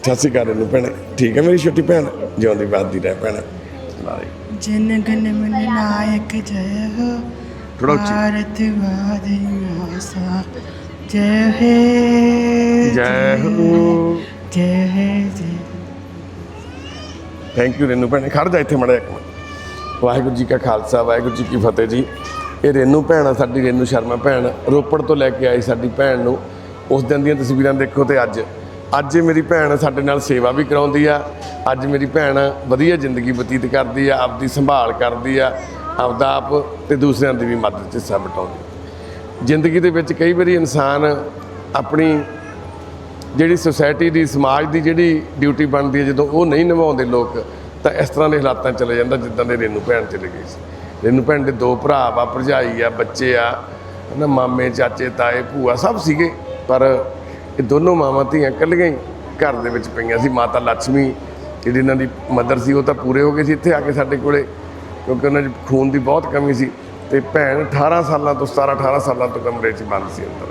ਸਤਿ ਸ਼੍ਰੀ ਅਕਾਲ ਨੂੰ ਭੈਣ। ਠੀਕ ਹੈ ਮੇਰੀ ਛੋਟੀ ਭੈਣ? ਜਿਉਂਦੀ ਬਾਦੀ ਰਹਿ ਭੈਣ। ਜਨ ਗਨ ਮਨ ਨਾਇਕ ਜੈ ਹੋ ਥੋੜਾ ਉੱਚੀ। ਭਾਰਤ ਵਾਦਿ ਆਸਾ। ਜੈ ਹੈ ਜੈ ਹੋ। ਜੈ ਹੈ ਜੈ। ਥੈਂਕ ਯੂ ਰੇਨੂ ਭੈਣ। ਖੜ ਜਾ ਇੱਥੇ ਮੜਾ ਇੱਕ ਮਿੰਟ। ਵਾਹਿਗੁਰੂ ਜੀ ਕਾ ਖਾਲਸਾ ਵਾਹਿਗੁਰੂ ਜੀ ਕੀ ਫਤਿਹ ਜੀ। ਇਹ ਰੇਨੂ ਭੈਣ ਆ ਸਾਡੀ ਰੇਨੂ ਸ਼ਰਮਾ ਭੈਣ। ਰੋਪੜ ਤੋਂ ਲੈ ਕੇ ਆਈ ਸਾਡੀ ਭੈਣ ਨੂੰ। ਉਸ ਦਿਨ ਦੀਆਂ ਤਸਵੀਰਾਂ ਦੇਖੋ ਤੇ ਅੱਜ ਅੱਜ ਮੇਰੀ ਭੈਣ ਸਾਡੇ ਨਾਲ ਸੇਵਾ ਵੀ ਕਰਾਉਂਦੀ ਆ। ਅੱਜ ਮੇਰੀ ਭੈਣ ਵਧੀਆ ਜ਼ਿੰਦਗੀ ਬਤੀਤ ਕਰਦੀ ਆ, ਆਪਦੀ ਸੰਭਾਲ ਕਰਦੀ ਆ, ਆਪਦਾ ਆਪ ਤੇ ਦੂਸਰਿਆਂ ਦੀ ਵੀ ਮਦਦ 'ਚ ਹਿੱਸਾ ਵਟਾਉਂਦੀ ਜ਼ਿੰਦਗੀ ਦੇ ਵਿੱਚ ਕਈ ਵਾਰੀ ਇਨਸਾਨ ਆਪਣੀ ਜਿਹੜੀ ਸੋਸਾਇਟੀ ਦੀ, ਸਮਾਜ ਦੀ ਜਿਹੜੀ ਡਿਊਟੀ ਬਣਦੀ ਹੈ ਜਦੋਂ ਉਹ ਨਹੀਂ ਨਿਭਾਉਂਦੇ ਲੋਕ, ਤਾਂ ਇਸ ਤਰ੍ਹਾਂ ਦੇ ਹਾਲਾਤਾਂ ਚਲੇ ਜਾਂਦਾ ਜਿੱਦਾਂ ਦੇ ਰੇਨੂ ਭੈਣ ਚਲੇ ਗਈ ਸੀ। ਰੇਨੂ ਭੈਣ ਦੇ ਦੋ ਭਰਾ ਵਾ, ਭਰਜਾਈ ਆ, ਬੱਚੇ ਆ, ਹਨਾ, ਮਾਮੇ, ਚਾਚੇ, ਤਾਏ, ਭੂਆ ਸਭ ਸੀਗੇ, ਪਰ ਇਹ ਦੋਨੋਂ ਮਾਵਾਂ ਧੀਆਂ ਇਕੱਲੀਆਂ ਹੀ ਘਰ ਦੇ ਵਿੱਚ ਪਈਆਂ ਸੀ। ਮਾਤਾ ਲక్ష్ਮੀ ਜਿਹੜੀ ਇਹਨਾਂ ਦੀ ਮਦਰ ਸੀ, ਉਹ ਤਾਂ ਪੂਰੇ ਹੋ ਗਏ ਸੀ ਇੱਥੇ ਆ ਕੇ ਸਾਡੇ ਕੋਲੇ, ਕਿਉਂਕਿ ਉਹਨਾਂ 'ਚ ਖੂਨ ਦੀ ਬਹੁਤ ਕਮੀ ਸੀ ਤੇ ਭੈਣ 18 ਸਾਲਾਂ ਤੋਂ 17 18 ਸਾਲਾਂ ਤੋਂ ਕਮਰੇ 'ਚ ਬੰਦ ਸੀ ਅੰਦਰ।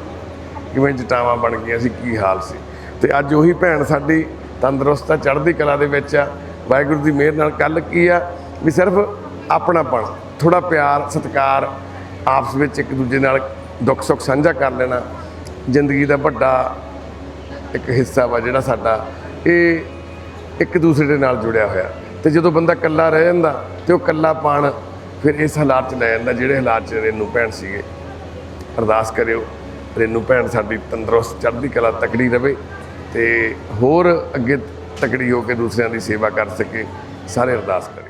ਕਿਵੇਂ ਜਟਾਵਾਂ ਬਣ ਗਈਆਂ ਸੀ, ਕੀ ਹਾਲ ਸੀ। ਤੇ ਅੱਜ ਉਹੀ ਭੈਣ ਸਾਡੀ ਤੰਦਰੁਸਤ ਆ, ਚੜ੍ਹਦੀ ਕਲਾ ਦੇ ਵਿੱਚ ਆ। ਵਾਹਿਗੁਰੂ ਦੀ ਮਿਹਰ ਨਾਲ ਕੱਲ ਕੀ ਆ ਵੀ ਸਿਰਫ ਆਪਣਾਪਣ ਥੋੜਾ ਪਿਆਰ, ਸਤਿਕਾਰ ਆਪਸ ਵਿੱਚ ਇੱਕ ਦੂਜੇ ਨਾਲ ਦੁੱਖ ਸੁੱਖ ਸਾਂਝਾ ਕਰ ਲੈਣਾ, ਜ਼ਿੰਦਗੀ ਦਾ ਵੱਡਾ ਇੱਕ ਹਿੱਸਾ ਵਾ ਜਿਹੜਾ ਸਾਡਾ, ਇਹ ਇੱਕ ਦੂਸਰੇ ਦੇ ਨਾਲ ਜੁੜਿਆ ਹੋਇਆ। ਤੇ ਜਦੋਂ ਬੰਦਾ ਇਕੱਲਾ ਰਹਿ ਜਾਂਦਾ ਤੇ ਉਹ ਇਕੱਲਾ ਇਕੱਲਾਪਣ ਫਿਰ ਇਸ ਹਾਲਾਤ 'ਚ ਲੈ ਜਾਂਦਾ ਜਿਹੜੇ ਹਾਲਾਤ 'ਚ ਰੇਨੂ ਭੈਣ ਸੀਗੇ। ਅਰਦਾਸ ਕਰਿਓ, ਰੇਨੂ ਭੈਣ ਸਾਡੀ ਤੰਦਰੁਸਤ ਚੜ੍ਹਦੀ ਕਲਾ ਤਕੜੀ ਰਵੇ ਤੇ ਹੋਰ ਅੱਗੇ ਤਕੜੀ ਹੋ ਕੇ ਦੂਸਰਿਆਂ ਦੀ ਸੇਵਾ ਕਰ ਸਕੇ। ਸਾਰੇ ਅਰਦਾਸ ਕਰਿਓ।